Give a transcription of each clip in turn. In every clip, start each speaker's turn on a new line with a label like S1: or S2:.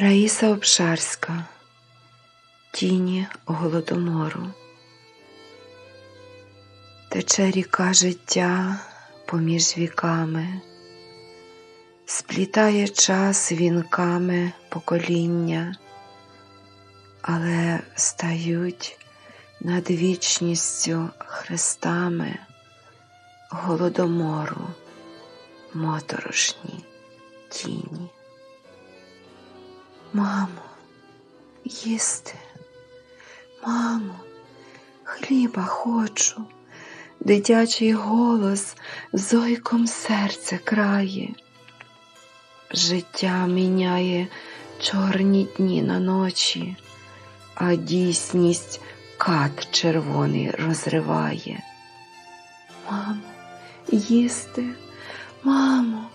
S1: Раїса Обшарська Тіні голодомору. Тече ріка життя поміж віками, сплітає час вінками покоління, але стають над вічністю хрестами голодомору моторошні тіні. Мамо, їсти, мамо, хліба хочу, дитячий голос зойком серце крає. Життя міняє чорні дні на ночі, а дійсність кат червоний розриває. Мамо, їсти, мамо,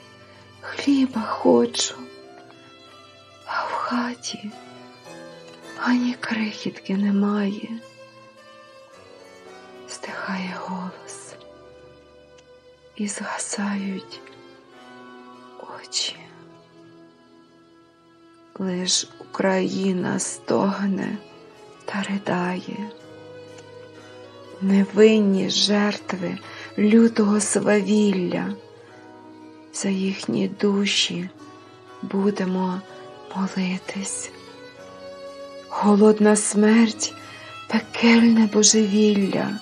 S1: хліба хочу. Хаті ані крихітки немає, стихає голос і згасають очі. Лиш Україна стогне та ридає, невинні жертви лютого свавілля, за їхні душі будемо молитись. Голодна смерть, пекельне божевілля,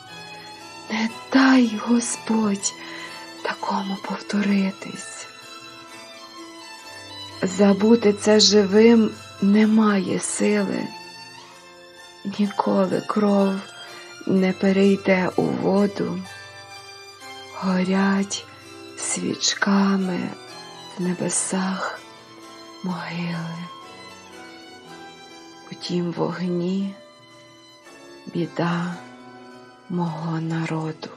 S1: не дай Господь такому повторитись. Забути це живим немає сили, ніколи кров не перейде у воду, горять свічками в небесах могили. У тім вогні біда мого народу.